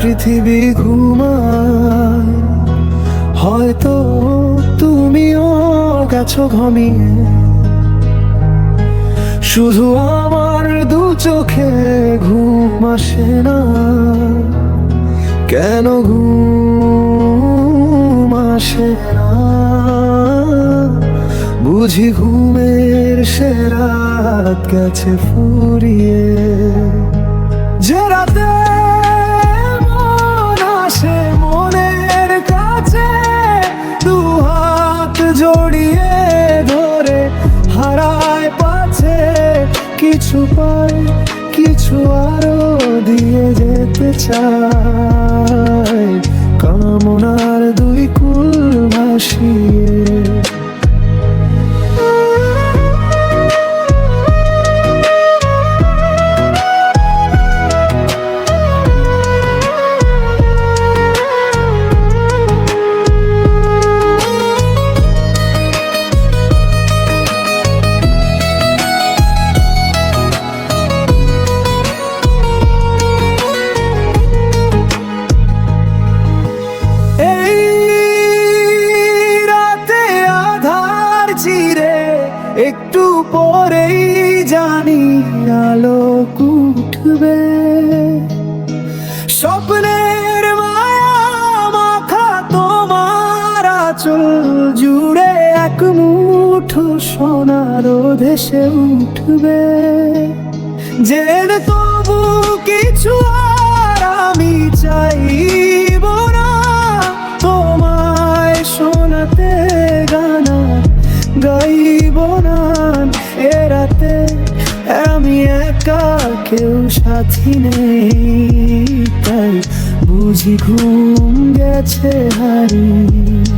পৃথিবী ঘুমায়। হয়তো তুমিও গেছো ঘমিয়ে। শুধু আমার দু চোখে ঘুম আসে না। কেন ঘুম আসে না? বুঝি ঘুমের সেরাত গেছে ফুরিয়ে। কিছু পাই কিছু আরও দিয়ে যেতে চাই। একটু পরেই জানি আলো উঠবে। স্বপ্নের মায়া মাখা তোমার আচল জুড়ে এক মুঠো সোনার দেশে উঠবে। জেনে তবু গাইব না এরাতে আমি একা কেউ সাথী নেই তাই বুঝি ঘুম গেছে হারিয়ে